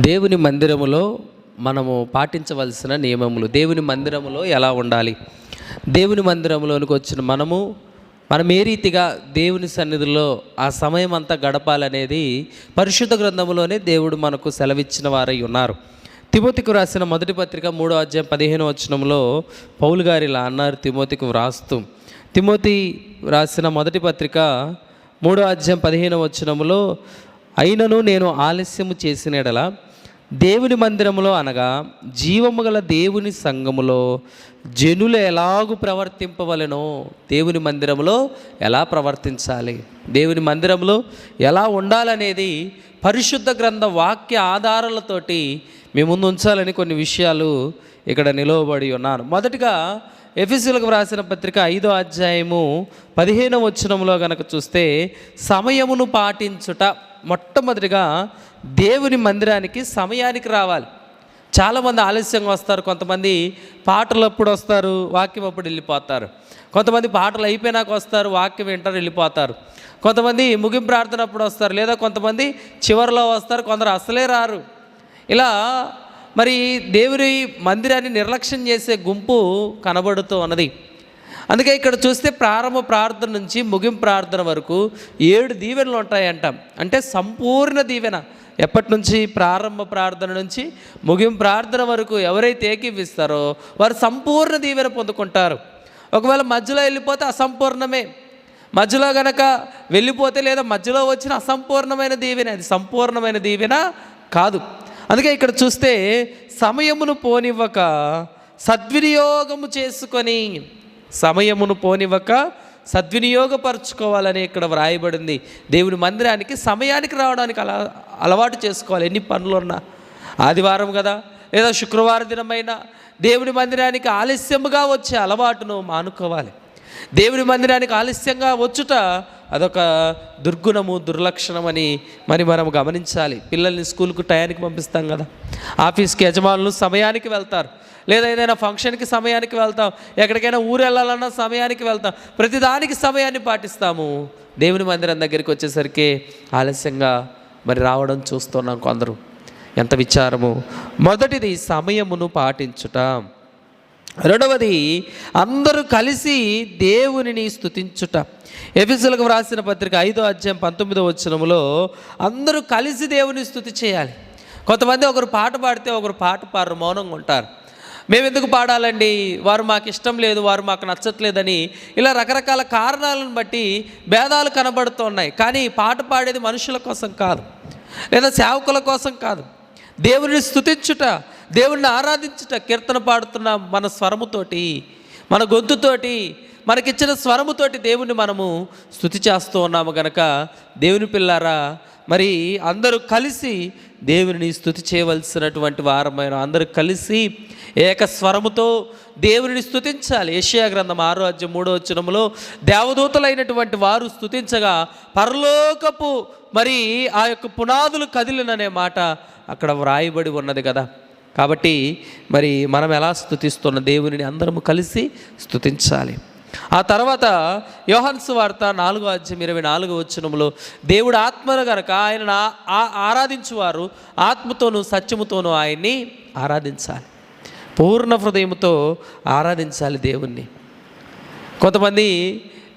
దేవుని మందిరములో మనము పాటించవలసిన నియమములు. దేవుని మందిరములో ఎలా ఉండాలి? దేవుని మందిరంలోనికి వచ్చిన మనము మనం ఏ రీతిగా దేవుని సన్నిధిలో ఆ సమయం అంతా గడపాలనేది పరిశుద్ధ గ్రంథంలోనే దేవుడు మనకు సెలవిచ్చిన వారై ఉన్నారు. తిమోతికు రాసిన మొదటి పత్రిక మూడో అధ్యాయం పదిహేను వచనంలో పౌలు గారు ఇలా అన్నారు తిమోతికి వ్రాస్తూ తిమోతి రాసిన మొదటి పత్రిక మూడో అధ్యాయం పదిహేను వచనములో అయినను నేను ఆలస్యము చేసిన దేవుని మందిరములో అనగా జీవము గల దేవుని సంఘములో జనులు ఎలాగు ప్రవర్తింపవలెనో దేవుని మందిరములో ఎలా ప్రవర్తించాలి? దేవుని మందిరంలో ఎలా ఉండాలనేది పరిశుద్ధ గ్రంథ వాక్య ఆధారాలతోటి మీ ముందు ఉంచాలని కొన్ని విషయాలు ఇక్కడ నిలువబడి ఉన్నాను మొదటిగా ఎఫిసులకు వ్రాసిన పత్రిక ఐదో అధ్యాయము పదిహేను వచనంలో గనక చూస్తే సమయమును పాటించుట మొట్టమొదటిగా దేవుని మందిరానికి సమయానికి రావాలి. చాలామంది ఆలస్యంగా వస్తారు కొంతమంది పాటలు అప్పుడు వస్తారు వాక్యం అప్పుడు వెళ్ళిపోతారు. కొంతమంది పాటలు అయిపోయినాక వస్తారు వాక్యం వింటారు వెళ్ళిపోతారు. కొంతమంది ముగింపు ప్రార్థన అప్పుడు వస్తారు లేదా కొంతమంది చివరిలో వస్తారు కొందరు అసలే రారు. ఇలా మరి దేవుని మందిరాన్ని నిర్లక్ష్యం చేసే గుంపు కనబడుతూ ఉన్నది. అందుకే ఇక్కడ చూస్తే ప్రారంభ ప్రార్థన నుంచి ముగింపు ప్రార్థన వరకు ఏడు దీవెనలు ఉంటాయంట. అంటే సంపూర్ణ దీవెన. ఎప్పటి నుంచి? ప్రారంభ ప్రార్థన నుంచి ముగింపు ప్రార్థన వరకు ఎవరైతే ఏకీపిస్తారో వారు సంపూర్ణ దీవెన పొందుకుంటారు. ఒకవేళ మధ్యలో వెళ్ళిపోతే అసంపూర్ణమే. మధ్యలో గనక వెళ్ళిపోతే లేదా మధ్యలో వచ్చిన అసంపూర్ణమైన దీవెన. అది సంపూర్ణమైన దీవెన కాదు. అందుకే ఇక్కడ చూస్తే సమయమును పోనివ్వక సద్వినియోగము చేసుకొని సమయమును పోనివ్వక సద్వినియోగపరచుకోవాలని ఇక్కడ వ్రాయబడింది. దేవుని మందిరానికి సమయానికి రావడానికి అలా అలవాటు చేసుకోవాలి. ఎన్ని పనులు ఉన్నా ఆదివారం కదా లేదా శుక్రవారం దినమైనా దేవుని మందిరానికి ఆలస్యముగా వచ్చే అలవాటును మానుకోవాలి. దేవుని మందిరానికి ఆలస్యంగా వచ్చుట అదొక దుర్గుణము దుర్లక్షణం అని మరి మనం గమనించాలి. పిల్లల్ని స్కూల్కు టయానికి పంపిస్తాం కదా. ఆఫీస్కి యజమానులు సమయానికి వెళ్తారు. లేదా ఏదైనా ఫంక్షన్కి సమయానికి వెళ్తాం. ఎక్కడికైనా ఊరు వెళ్ళాలన్నా సమయానికి వెళ్తాం. ప్రతిదానికి సమయాన్ని పాటిస్తాము. దేవుని మందిరం దగ్గరికి వచ్చేసరికి ఆలస్యంగా మరి రావడం చూస్తున్నాం కొందరు. ఎంత విచారము. మొదటిది సమయమును పాటించుట. రెండవది అందరూ కలిసి దేవునిని స్థుతించుట ఎఫిసులకు వ్రాసిన పత్రిక ఐదో అధ్యాయం పంతొమ్మిదో వచ్చినములో అందరూ కలిసి దేవుని స్థుతి చేయాలి. కొంతమంది ఒకరు పాట పాడితే ఒకరు పాట పాడరు మౌనంగా ఉంటారు. మేము ఎందుకు పాడాలండి? వారు మాకు ఇష్టం లేదు వారు మాకు నచ్చట్లేదని ఇలా రకరకాల కారణాలను బట్టి భేదాలు కనబడుతున్నాయి. కానీ పాట పాడేది మనుషుల కోసం కాదు లేదా సేవకుల కోసం కాదు. దేవుని స్థుతించుట దేవుణ్ణి ఆరాధించుట కీర్తన పాడుతున్న మన స్వరముతోటి మన గొంతుతోటి మనకిచ్చిన స్వరముతోటి దేవుణ్ణి మనము స్థుతి చేస్తూ ఉన్నాము గనక. దేవుని పిల్లారా మరి అందరూ కలిసి దేవుని స్థుతి చేయవలసినటువంటి వారమైన అందరూ కలిసి ఏక స్వరముతో దేవుని స్థుతించాలి ఏషియా గ్రంథం ఆరో అధ్యయం మూడో వచ్చినములో దేవదూతలైనటువంటి వారు స్థుతించగా పరలోకపు మరి ఆ యొక్క పునాదులు కదిలిననే మాట అక్కడ వ్రాయబడి ఉన్నది కదా. కాబట్టి మరి మనం ఎలా స్థుతిస్తున్న దేవునిని అందరము కలిసి స్థుతించాలి. ఆ తర్వాత యోహన్సు వార్త నాలుగో అధ్యయం ఇరవై నాలుగో వచ్చినములో దేవుడు ఆత్మను గనక ఆయన ఆరాధించువారు ఆత్మతోనూ సత్యముతోనూ ఆయన్ని ఆరాధించాలి. పూర్ణ హృదయంతో ఆరాధించాలి దేవుణ్ణి. కొంతమంది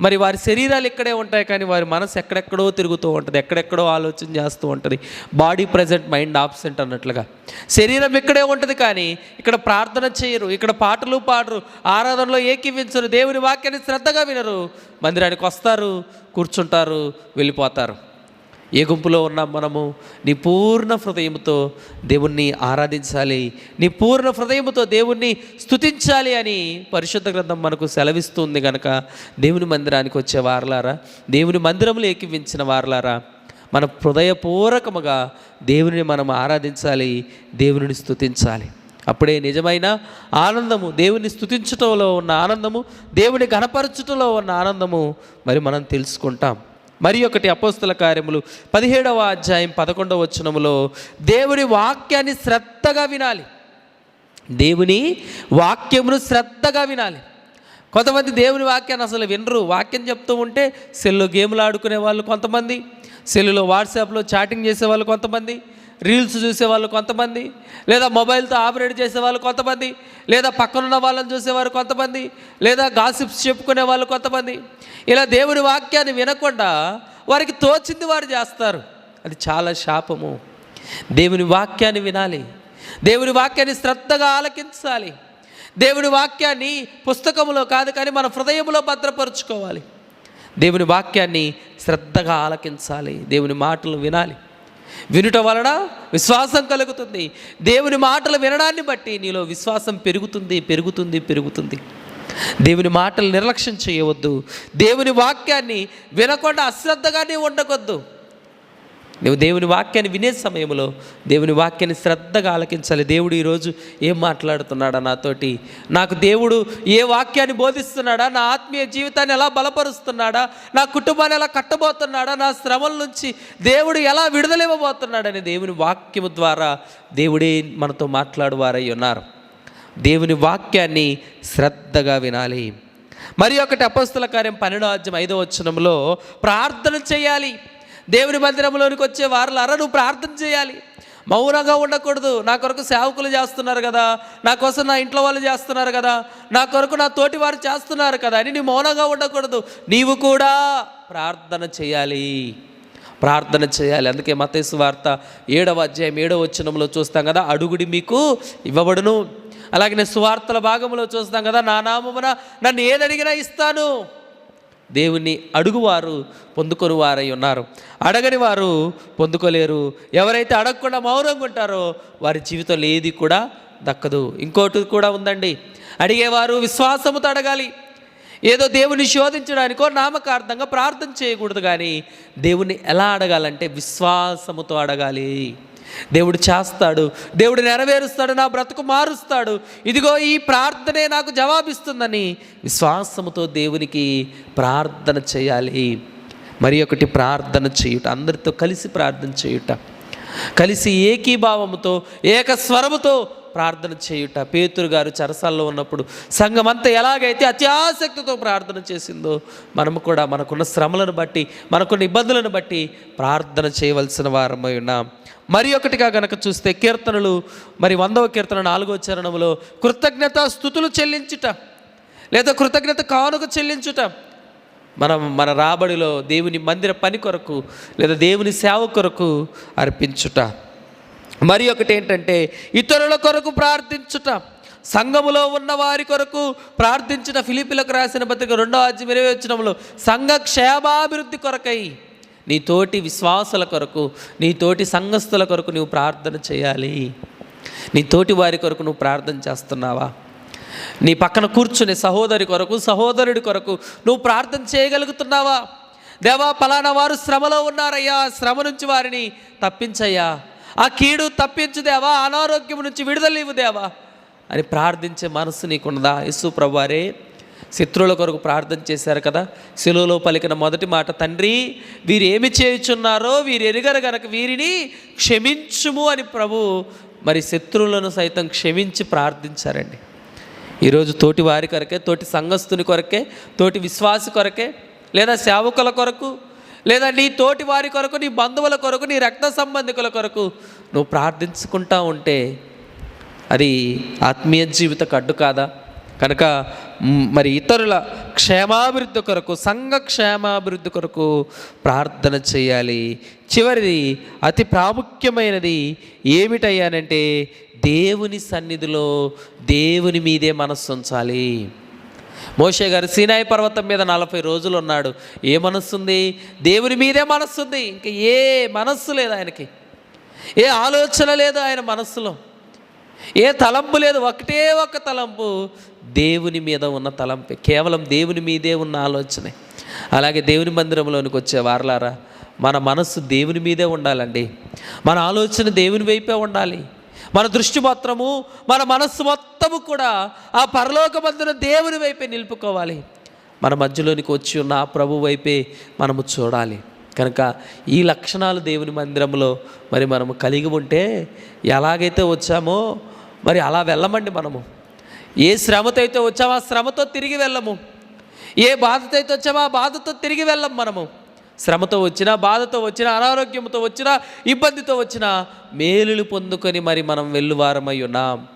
మరి వారి శరీరాలు ఇక్కడే ఉంటాయి కానీ వారి మనసు ఎక్కడెక్కడో తిరుగుతూ ఉంటుంది ఎక్కడెక్కడో ఆలోచన చేస్తూ ఉంటుంది. బాడీ ప్రజెంట్ మైండ్ ఆబ్సెంట్ అన్నట్లుగా. శరీరం ఇక్కడే ఉంటుంది కానీ ఇక్కడ ప్రార్థన చేయరు ఇక్కడ పాటలు పాడరు ఆరాధనలో ఏకీవించరు దేవుని వాక్యాన్ని శ్రద్ధగా వినరు. మందిరానికి వస్తారు కూర్చుంటారు వెళ్ళిపోతారు. ఏ గుంపులో ఉన్నాం మనము? నీ పూర్ణ హృదయంతో దేవుణ్ణి ఆరాధించాలి. నీ పూర్ణ హృదయంతో దేవుణ్ణి స్థుతించాలి అని పరిశుద్ధ గ్రంథం మనకు సెలవిస్తుంది కనుక దేవుని మందిరానికి వచ్చే వారలారా దేవుని మందిరంలో ఏకివించిన వారలారా మన హృదయపూర్వకముగా దేవుని మనం ఆరాధించాలి దేవుని స్థుతించాలి అప్పుడే నిజమైన ఆనందము దేవుని స్థుతించటంలో ఉన్న ఆనందము దేవుని గణపరచటంలో ఉన్న ఆనందము మరి మనం తెలుసుకుంటాం. మరి ఒకటి అపోస్తుల కార్యములు పదిహేడవ అధ్యాయం పదకొండవ వచనములో దేవుని వాక్యాన్ని శ్రద్ధగా వినాలి. దేవుని వాక్యమును శ్రద్ధగా వినాలి. కొంతమంది దేవుని వాక్యాన్ని అసలు వినరు. వాక్యం చెప్తూ ఉంటే సెల్లో గేములు ఆడుకునే వాళ్ళు కొంతమంది సెల్లులో వాట్సాప్లో చాటింగ్ చేసే వాళ్ళు కొంతమంది రీల్స్ చూసేవాళ్ళు కొంతమంది లేదా మొబైల్తో ఆపరేట్ చేసేవాళ్ళు కొంతమంది లేదా పక్కనున్న వాళ్ళని చూసేవారు కొంతమంది లేదా గాసిప్స్ చెప్పుకునే వాళ్ళు కొంతమంది. ఇలా దేవుని వాక్యాన్ని వినకుండా వారికి తోచింది వారు చేస్తారు. అది చాలా శాపము. దేవుని వాక్యాన్ని వినాలి. దేవుని వాక్యాన్ని శ్రద్ధగా ఆలకించాలి. దేవుని వాక్యాన్ని పుస్తకంలో కాదు కానీ మన హృదయంలో భద్రపరుచుకోవాలి. దేవుని వాక్యాన్ని శ్రద్ధగా ఆలకించాలి. దేవుని మాటలు వినాలి. వినుట వలన విశ్వాసం కలుగుతుంది. దేవుని మాటలు వినడాన్ని బట్టి నీలో విశ్వాసం పెరుగుతుంది పెరుగుతుంది పెరుగుతుంది. దేవుని మాటలు నిర్లక్ష్యం చేయవద్దు. దేవుని వాక్యాన్ని వినకుండా అశ్రద్ధగానే ఉండకొద్దు. నువ్వు దేవుని వాక్యాన్ని వినే సమయంలో దేవుని వాక్యాన్ని శ్రద్ధగా ఆలకించాలి. దేవుడు ఈరోజు ఏం మాట్లాడుతున్నాడా నాతోటి? నాకు దేవుడు ఏ వాక్యాన్ని బోధిస్తున్నాడా? నా ఆత్మీయ జీవితాన్ని ఎలా బలపరుస్తున్నాడా? నా కుటుంబాన్ని ఎలా కట్టబోతున్నాడా? నా శ్రమల నుంచి దేవుడు ఎలా విడుదలివ్వబోతున్నాడని దేవుని వాక్యము ద్వారా దేవుడే మనతో మాట్లాడువారై ఉన్నారు. దేవుని వాక్యాన్ని శ్రద్ధగా వినాలి. మరి ఒకటి అపస్తుల కార్యం పన్నెండో అధ్యయం ఐదో వచనంలో ప్రార్థన చేయాలి. దేవుని మందిరంలోనికి వచ్చే వారులారా నువ్వు ప్రార్థన చేయాలి. మౌనంగా ఉండకూడదు. నా కొరకు సేవకులు చేస్తున్నారు కదా. నా కోసం నా ఇంట్లో వాళ్ళు చేస్తున్నారు కదా. నా కొరకు నా తోటి వారు చేస్తున్నారు కదా అని నీ మౌనంగా ఉండకూడదు. నీవు కూడా ప్రార్థన చేయాలి. ప్రార్థన చేయాలి. అందుకే మతేసు వార్త ఏడవ అధ్యాయం ఏడవ వచనంలో చూస్తాం కదా అడుగుడి మీకు ఇవ్వబడును. అలాగే నేను సువార్తల భాగంలో చూస్తాం కదా నా నామమున నన్ను ఏదడిగినా ఇస్తాను. దేవుణ్ణి అడుగువారు పొందుకొని వారై ఉన్నారు. అడగని వారు పొందుకోలేరు. ఎవరైతే అడగకుండా మౌనంగా ఉంటారో వారి జీవితంలో ఏది కూడా దక్కదు. ఇంకోటి కూడా ఉందండి. అడిగేవారు విశ్వాసముతో అడగాలి. ఏదో దేవుని శోధించడానికో నామకార్థంగా ప్రార్థన చేయకూడదు కానీ దేవుణ్ణి ఎలా అడగాలంటే విశ్వాసముతో అడగాలి. దేవుడు చేస్తాడు. దేవుడు నెరవేరుస్తాడు నా బ్రతుకు మారుస్తాడు. ఇదిగో ఈ ప్రార్థనే నాకు జవాబిస్తుందని విశ్వాసముతో దేవునికి ప్రార్థన చేయాలి. మరి ఒకటి ప్రార్థన చేయుట అందరితో కలిసి ప్రార్థన చేయుట. కలిసి ఏకీభావముతో ఏకస్వరముతో ప్రార్థన చేయుట. పేతురు గారు చరసాల్లో ఉన్నప్పుడు సంఘం అంతా ఎలాగైతే అత్యాసక్తితో ప్రార్థన చేసిందో మనము కూడా మనకున్న శ్రమలను బట్టి మనకున్న ఇబ్బందులను బట్టి ప్రార్థన చేయవలసిన వారమై ఉన్నాం. మరి ఒకటిగా గనక చూస్తే కీర్తనలు మరి వందవ కీర్తన నాలుగో చరణంలో కృతజ్ఞత స్థుతులు చెల్లించుట లేదా కృతజ్ఞత కానుక చెల్లించుట. మనం మన రాబడిలో దేవుని మందిర పని కొరకు లేదా దేవుని సేవ కొరకు అర్పించుట. మరి ఒకటి ఏంటంటే ఇతరుల కొరకు ప్రార్థించుట సంఘములో ఉన్న వారి కొరకు ప్రార్థించిన ఫిలిపిలకు రాసిన పత్రిక రెండో అధ్యయం ఇరవై వచ్చినంలో సంఘ క్షేమాభివృద్ధి కొరకై నీ తోటి విశ్వాసుల కొరకు నీ తోటి సంఘస్థుల కొరకు నువ్వు ప్రార్థన చేయాలి. నీ తోటి వారి కొరకు నువ్వు ప్రార్థన చేస్తున్నావా? నీ పక్కన కూర్చునే సహోదరి కొరకు సహోదరుడి కొరకు నువ్వు ప్రార్థన చేయగలుగుతున్నావా? దేవా పలానా వారు శ్రమలో ఉన్నారయ్యా శ్రమ నుంచి వారిని తప్పించయ్యా. ఆ కీడు తప్పించు దేవా అనారోగ్యం నుంచి విడుదల ఇవ్వు దేవా అని ప్రార్థించే మనసు నీకున్నదా? యేసు ప్రభువారే శత్రువుల కొరకు ప్రార్థన చేశారు కదా? శిలువలో పలికిన మొదటి మాట తండ్రి వీరు ఏమి చేయుచున్నారో వీరు ఎరుగరు గనక వీరిని క్షమించుము అని ప్రభు మరి శత్రువులను సైతం క్షమించి ప్రార్థించారండి. ఈరోజు తోటి వారి కొరకే తోటి సంఘస్థుని కొరకే తోటి విశ్వాసి కొరకే లేదా సేవకుల కొరకు లేదా నీ తోటి వారి కొరకు నీ బంధువుల కొరకు నీ రక్త సంబంధికుల కొరకు నువ్వు ప్రార్థించుకుంటా ఉంటే అది ఆత్మీయ జీవితకు అడ్డు కాదా? కనుక మరి ఇతరుల క్షేమాభివృద్ధి కొరకు సంఘ క్షేమాభివృద్ధి కొరకు ప్రార్థన చేయాలి. చివరిది అతి ప్రాముఖ్యమైనది ఏమిటయ్యానంటే దేవుని సన్నిధిలో దేవుని మీదే మనస్సు ఉంచాలి. మోషే గారు సీనాయి పర్వతం మీద నలభై రోజులు ఉన్నాడు. ఏ మనస్సు ఉంది దేవుని మీదే మనస్సు ఉంది ఇంకా ఏ మనస్సు లేదు ఆయనకి. ఏ ఆలోచన లేదు ఆయన మనస్సులో. ఏ తలంపు లేదు. ఒకటే ఒక తలంపు. దేవుని మీద ఉన్న తలంపే. కేవలం దేవుని మీదే ఉన్న ఆలోచనే. అలాగే దేవుని మందిరంలోనికి వచ్చే వారలారా మన మనస్సు దేవుని మీదే ఉండాలండి. మన ఆలోచన దేవుని వైపే ఉండాలి. మన దృష్టి మాత్రము మన మనస్సు మొత్తము కూడా ఆ పరలోకమందున దేవుని వైపే నిలుపుకోవాలి. మన మధ్యలోనికి వచ్చి ఉన్న ఆ ప్రభు వైపే మనము చూడాలి. కనుక ఈ లక్షణాలు దేవుని మందిరంలో మరి మనము కలిగి ఉంటే ఎలాగైతే వచ్చామో మరి అలా వెళ్ళమండి మనము. ఏ శ్రమతో అయితే వచ్చామో ఆ శ్రమతో తిరిగి వెళ్ళము. ఏ బాధతో అయితే వచ్చామో ఆ బాధతో తిరిగి వెళ్ళం మనము. శ్రమతో వచ్చినా బాధతో వచ్చినా అనారోగ్యంతో వచ్చినా ఇబ్బందితో వచ్చినా మేలులు పొందుకొని మరి మనం వెళ్ళువారమై ఉన్నాం.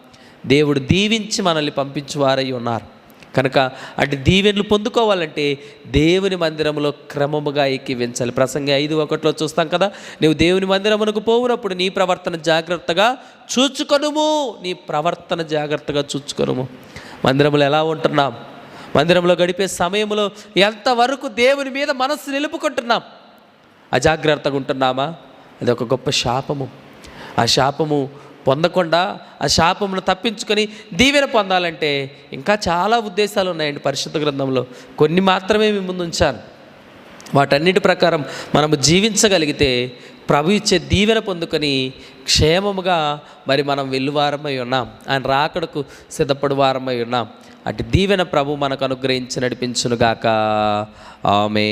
దేవుడు దీవించి మనల్ని పంపించువారై ఉన్నారు. కనుక అటు దీవెనలు పొందుకోవాలంటే దేవుని మందిరంలో క్రమముగా ఎక్కివించాలి ప్రసంగి ఐదు ఒకటిలో చూస్తాం కదా నువ్వు దేవుని మందిరమునకు పోవునప్పుడు నీ ప్రవర్తన జాగ్రత్తగా చూచుకొనుము నీ ప్రవర్తన జాగ్రత్తగా చూచుకొనుము. మందిరములో ఎలా ఉంటున్నాం? మందిరంలో గడిపే సమయంలో ఎంతవరకు దేవుని మీద మనస్సు నిలుపుకుంటున్నాం? అజాగ్రత్తగా ఉంటున్నామా? అది ఒక గొప్ప శాపము. ఆ శాపము పొందకుండా ఆ శాపమును తప్పించుకొని దీవెన పొందాలంటే ఇంకా చాలా ఉద్దేశాలు ఉన్నాయండి పరిశుద్ధ గ్రంథంలో. కొన్ని మాత్రమే మీ ముందు ఉంచాను. వాటన్నిటి ప్రకారం మనము జీవించగలిగితే ప్రభు ఇచ్చే దీవెన పొందుకొని క్షేమముగా మరి మనం వెళ్ళువారమై ఉన్నాం. ఆయన రాకడకు సిద్ధపడు వారమై ఉన్నాం. అటు దీవెన ప్రభు మనకు అనుగ్రహించి నడిపించునుగాక. ఆమె